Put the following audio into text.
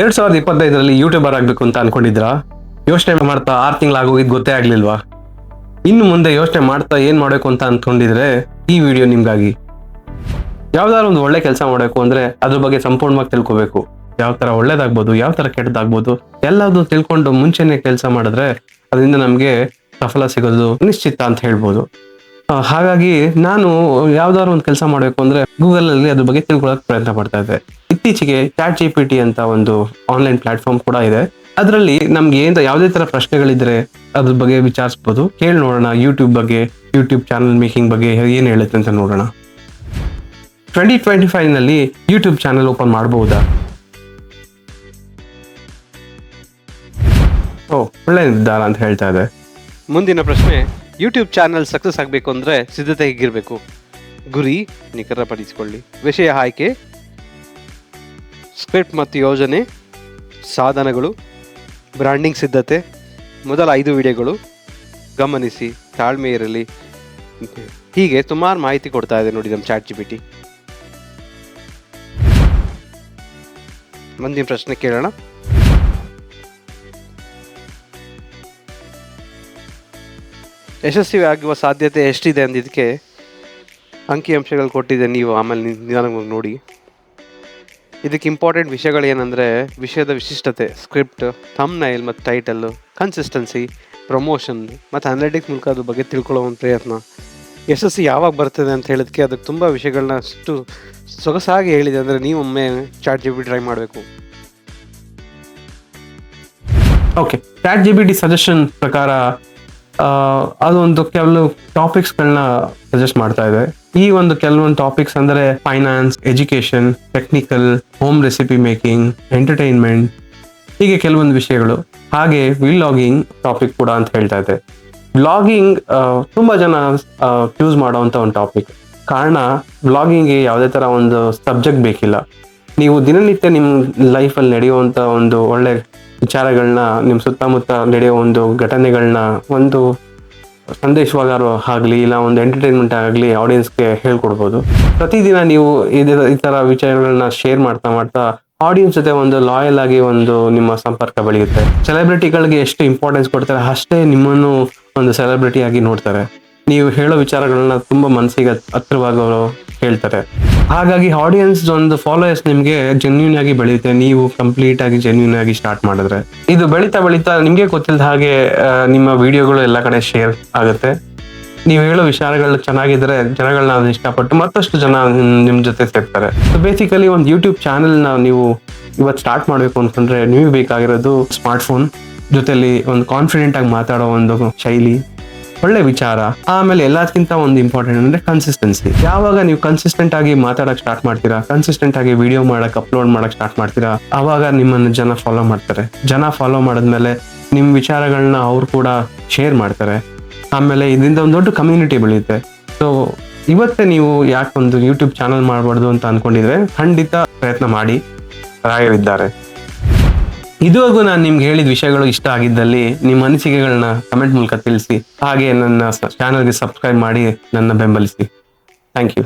ಎರಡ್ ಸಾವಿರದ ಇಪ್ಪತ್ತೈದರಲ್ಲಿ ಯೂಟ್ಯೂಬರ್ ಆಗ್ಬೇಕು ಅಂತ ಅನ್ಕೊಂಡಿದ್ರಾ? ಯೋಚನೆ ಮಾಡ್ತಾ ಆರು ತಿಂಗಳಾಗೋಗಿದ್ ಗೊತ್ತೇ ಆಗ್ಲಿಲ್ವಾ? ಇನ್ನು ಮುಂದೆ ಯೋಚನೆ ಮಾಡ್ತಾ ಏನ್ ಮಾಡಬೇಕು ಅಂತ ಅನ್ಕೊಂಡಿದ್ರೆ ಈ ವಿಡಿಯೋ ನಿಮ್ಗಾಗಿ. ಯಾವ್ದಾದ್ರು ಒಂದು ಒಳ್ಳೆ ಕೆಲಸ ಮಾಡಬೇಕು ಅಂದ್ರೆ ಅದ್ರ ಬಗ್ಗೆ ಸಂಪೂರ್ಣವಾಗಿ ತಿಳ್ಕೊಬೇಕು. ಯಾವ ತರ ಒಳ್ಳೇದಾಗ್ಬೋದು, ಯಾವ ತರ ಕೆಟ್ಟದಾಗ್ಬೋದು ಎಲ್ಲದೂ ತಿಳ್ಕೊಂಡು ಮುಂಚೆನೆ ಕೆಲಸ ಮಾಡಿದ್ರೆ ಅದರಿಂದ ನಮ್ಗೆ ಸಫಲ ಸಿಗೋದು ನಿಶ್ಚಿತ ಅಂತ ಹೇಳ್ಬೋದು. ಹಾಗಾಗಿ ನಾನು ಯಾವ್ದಾದ್ರು ಒಂದು ಕೆಲಸ ಮಾಡಬೇಕು ಅಂದ್ರೆ ಗೂಗಲ್ ಅಲ್ಲಿ ಅದ್ರ ಬಗ್ಗೆ ತಿಳ್ಕೊಳಕ್ ಪ್ರಯತ್ನ ಪಡ್ತಾ ಇದ್ದೆ. ಇತ್ತೀಚೆಗೆ ಚಾಟ್ ಜಿ ಪಿ ಟಿ ಅಂತ ಒಂದು ಆನ್ಲೈನ್ ಪ್ಲಾಟ್ಫಾರ್ಮ್ ಕೂಡ ಇದೆ. ಅದರಲ್ಲಿ ನಮ್ಗೆ ಏನ್ ಯಾವುದೇ ತರ ಪ್ರಶ್ನೆಗಳಿದ್ರೆ ಅದ್ರ ಬಗ್ಗೆ ವಿಚಾರಿಸ್ಬೋದು. ಕೇಳಿ ನೋಡೋಣ ಯೂಟ್ಯೂಬ್ ಬಗ್ಗೆ ಯೂಟ್ಯೂಬ್ ಚಾನಲ್ ಮೇಕಿಂಗ್ ಬಗ್ಗೆ ಏನ್ ಹೇಳುತ್ತೆ ಅಂತ ನೋಡೋಣ. ಟ್ವೆಂಟಿ ಟ್ವೆಂಟಿ ಫೈವ್ನಲ್ಲಿ ಯೂಟ್ಯೂಬ್ ಚಾನಲ್ ಓಪನ್ ಮಾಡಬಹುದಾ ಓ ಒಳ್ಳೆ ನಿರ್ಧಾರ ಅಂತ ಹೇಳ್ತಾ ಇದೆ ಮುಂದಿನ ಪ್ರಶ್ನೆ ಯೂಟ್ಯೂಬ್ ಚಾನಲ್ ಸಕ್ಸಸ್ ಆಗಬೇಕು ಅಂದರೆ ಸಿದ್ಧತೆ ಹೇಗಿರಬೇಕು? ಗುರಿ ನಿಖರಪಡಿಸಿಕೊಳ್ಳಿ. ವಿಷಯ ಆಯ್ಕೆ ಸ್ಕ್ರಿಪ್ಟ್ ಮತ್ತು ಯೋಜನೆ, ಸಾಧನಗಳು ಬ್ರ್ಯಾಂಡಿಂಗ್ ಸಿದ್ಧತೆ, ಮೊದಲ ಐದು ವಿಡಿಯೋಗಳು, ಗಮನಿಸಿ, ತಾಳ್ಮೆ ಇರಲಿ. ಹೀಗೆ ಸುಮಾರು ಮಾಹಿತಿ ಕೊಡ್ತಾ ಇದೆ ನೋಡಿ ನಮ್ಮ ಚಾಟ್ ಜಿ ಟಿ ಮುಂದಿನ ಪ್ರಶ್ನೆ ಕೇಳೋಣ. ಯಶಸ್ವಿ ಆಗುವ ಸಾಧ್ಯತೆ ಎಷ್ಟಿದೆ ಅಂದಿದ್ದಕ್ಕೆ ಅಂಕಿಅಂಶಗಳು ಕೊಟ್ಟಿದೆ ನೀವು, ಆಮೇಲೆ ನಿಧಾನವಾಗಿ ನೋಡಿ. ಇದಕ್ಕೆ ಇಂಪಾರ್ಟೆಂಟ್ ವಿಷಯಗಳು ಏನಂದರೆ, ವಿಷಯದ ವಿಶಿಷ್ಟತೆ ಸ್ಕ್ರಿಪ್ಟ್ ಥಮ್ನೈಲ್ ಮತ್ತು ಟೈಟಲ್ಲು ಕನ್ಸಿಸ್ಟೆನ್ಸಿ ಪ್ರಮೋಷನ್ ಮತ್ತು ಅನಲಿಟಿಕ್ಸ್ ಮೂಲಕ ಅದ್ರ ಬಗ್ಗೆ ತಿಳ್ಕೊಳ್ಳೋ ಒಂದು ಪ್ರಯತ್ನ. ಯಶಸ್ಸು ಯಾವಾಗ ಬರ್ತದೆ ಅಂತ ಹೇಳಿದಕ್ಕೆ ಅದಕ್ಕೆ ತುಂಬ ವಿಷಯಗಳನ್ನ ಅಷ್ಟು ಸೊಗಸಾಗಿ ಹೇಳಿದೆ ಅಂದರೆ ಒಮ್ಮೆ ಚಾಟ್ ಜಿ ಬಿ ಟ್ರೈ ಮಾಡಬೇಕು. Okay chat G B D suggestion ಪ್ರಕಾರ ಅದೊಂದು ಕೆಲವು ಟಾಪಿಕ್ಸ್ ಗಳನ್ನ ಸಜೆಸ್ಟ್ ಮಾಡ್ತಾ ಇದೆ. ಈ ಒಂದು ಕೆಲವೊಂದು ಟಾಪಿಕ್ಸ್ ಅಂದ್ರೆ finance education technical home recipe making entertainment ಹೀಗೆ ಕೆಲವೊಂದು ವಿಷಯಗಳು. ಹಾಗೆ ವಿಲಾಗಿಂಗ್ ಟಾಪಿಕ್ ಕೂಡ ಅಂತ ಹೇಳ್ತಾ ಇದೆ. ವ್ಲಾಗಿಂಗ್ ತುಂಬಾ ಜನ ಚೂಸ್ ಮಾಡುವಂತ ಒಂದು ಟಾಪಿಕ್ ಕಾರಣ ವ್ಲಾಗಿಂಗ್ಗೆ ಯಾವುದೇ ತರ ಒಂದು ಸಬ್ಜೆಕ್ಟ್ ಬೇಕಿಲ್ಲ. ನೀವು ದಿನನಿತ್ಯ ನಿಮ್ಮ ಲೈಫಲ್ಲಿ ನಡೆಯುವಂತ ಒಂದು ಒಳ್ಳೆ ವಿಚಾರಗಳನ್ನ ನಿಮ್ಮ ಸುತ್ತಮುತ್ತ ನಡೆಯೋ ಒಂದು ಘಟನೆಗಳನ್ನ ಒಂದು ಸಂದೇಶವಾಗಾರು ಆಗಲಿ, ಇಲ್ಲ ಒಂದು ಎಂಟರ್ಟೈನ್ಮೆಂಟ್ ಆಗಲಿ ಆಡಿಯನ್ಸ್ಗೆ ಹೇಳ್ಕೊಡ್ಬೋದು. ಪ್ರತಿದಿನ ನೀವು ಈ ಥರ ವಿಚಾರಗಳನ್ನ ಶೇರ್ ಮಾಡ್ತಾ ಮಾಡ್ತಾ ಆಡಿಯನ್ಸ್ ಜೊತೆ ಒಂದು ಲಾಯಲ್ ಆಗಿ ಒಂದು ನಿಮ್ಮ ಸಂಪರ್ಕ ಬೆಳೆಯುತ್ತೆ. ಸೆಲೆಬ್ರಿಟಿಗಳಿಗೆ ಎಷ್ಟು ಇಂಪಾರ್ಟೆನ್ಸ್ ಕೊಡ್ತಾರೆ ಅಷ್ಟೇ ನಿಮ್ಮನ್ನು ಒಂದು ಸೆಲೆಬ್ರಿಟಿ ಆಗಿ ನೋಡ್ತಾರೆ. ನೀವು ಹೇಳೋ ವಿಚಾರಗಳನ್ನ ತುಂಬಾ ಮನಸ್ಸಿಗೆ ಹತ್ರವಾಗೋರು ಹೇಳ್ತಾರೆ. ಹಾಗಾಗಿ ಆಡಿಯನ್ಸ್ ಒಂದು ಫಾಲೋಯರ್ಸ್ ನಿಮ್ಗೆ ಜೆನ್ಯೂನ್ ಆಗಿ ಬೆಳೆಯುತ್ತೆ, ನೀವು ಕಂಪ್ಲೀಟ್ ಆಗಿ ಜೆನ್ಯೂನ್ ಆಗಿ ಸ್ಟಾರ್ಟ್ ಮಾಡಿದ್ರೆ. ಇದು ಬೆಳೀತಾ ಬೆಳೀತಾ ನಿಮ್ಗೆ ಗೊತ್ತಿಲ್ಲದ ಹಾಗೆ ನಿಮ್ಮ ವಿಡಿಯೋಗಳು ಎಲ್ಲ ಕಡೆ ಶೇರ್ ಆಗುತ್ತೆ. ನೀವು ಹೇಳೋ ವಿಚಾರಗಳು ಚೆನ್ನಾಗಿದ್ರೆ ಜನಗಳನ್ನ ಅದನ್ನ ಇಷ್ಟಪಟ್ಟು ಮತ್ತಷ್ಟು ಜನ ನಿಮ್- ನಿಮ್ ಜೊತೆ ಸೇರ್ತಾರೆ. ಸೊ ಬೇಸಿಕಲಿ ಒಂದು ಯೂಟ್ಯೂಬ್ ಚಾನೆಲ್ನ ನೀವು ಇವತ್ತು ಸ್ಟಾರ್ಟ್ ಮಾಡಬೇಕು ಅಂತಂದ್ರೆ ನಿಮಗೆ ಬೇಕಾಗಿರೋದು ಸ್ಮಾರ್ಟ್ ಫೋನ್ ಜೊತೆಲಿ ಒಂದು ಕಾನ್ಫಿಡೆಂಟ್ ಆಗಿ ಮಾತಾಡೋ ಒಂದು ಶೈಲಿ ಒಳ್ಳೆ ವಿಚಾರ. ಆಮೇಲೆ ಎಲ್ಲದಕ್ಕಿಂತ ಒಂದು ಇಂಪಾರ್ಟೆಂಟ್ ಅಂದ್ರೆ ಕನ್ಸಿಸ್ಟೆನ್ಸಿ ಯಾವಾಗ ನೀವು ಕನ್ಸಿಸ್ಟೆಂಟ್ ಆಗಿ ಮಾತಾಡಕ್ ಸ್ಟಾರ್ಟ್ ಮಾಡ್ತೀರಾ? ಕನ್ಸಿಸ್ಟೆಂಟ್ ಆಗಿ ವಿಡಿಯೋ ಮಾಡಕ್ ಅಪ್ಲೋಡ್ ಮಾಡಕ್ ಸ್ಟಾರ್ಟ್ ಮಾಡ್ತೀರಾ? ಅವಾಗ ನಿಮ್ಮನ್ನ ಜನ ಫಾಲೋ ಮಾಡ್ತಾರೆ. ಜನ ಫಾಲೋ ಮಾಡಿದ್ಮೇಲೆ ನಿಮ್ಮ ವಿಚಾರಗಳನ್ನ ಅವ್ರು ಕೂಡ ಶೇರ್ ಮಾಡ್ತಾರೆ. ಆಮೇಲೆ ಇದರಿಂದ ಒಂದು ದೊಡ್ಡ ಕಮ್ಯುನಿಟಿ ಬೆಳೆಯುತ್ತೆ. ಸೊ ಇವತ್ತೇ ನೀವು ಯಾಕೊಂದು ಯೂಟ್ಯೂಬ್ ಚಾನಲ್ ಮಾಡಬಾರ್ದು ಅಂತ ಅನ್ಕೊಂಡಿದ್ರೆ ಖಂಡಿತ ಪ್ರಯತ್ನ ಮಾಡಿ. ರಾಯರಿದ್ದಾರೆ ಇದುವರೆಗೂ ನಾನು ನಿಮ್ಗೆ ಹೇಳಿದ ವಿಷಯಗಳು ಇಷ್ಟ ಆಗಿದ್ದಲ್ಲಿ ನಿಮ್ಮ ಅನಿಸಿಕೆಗಳನ್ನ ಕಮೆಂಟ್ ಮೂಲಕ ತಿಳಿಸಿ. ಹಾಗೆ ನನ್ನ ಚಾನಲ್ಗೆ ಸಬ್ಸ್ಕ್ರೈಬ್ ಮಾಡಿ ನನ್ನ ಬೆಂಬಲಿಸಿ. Thank you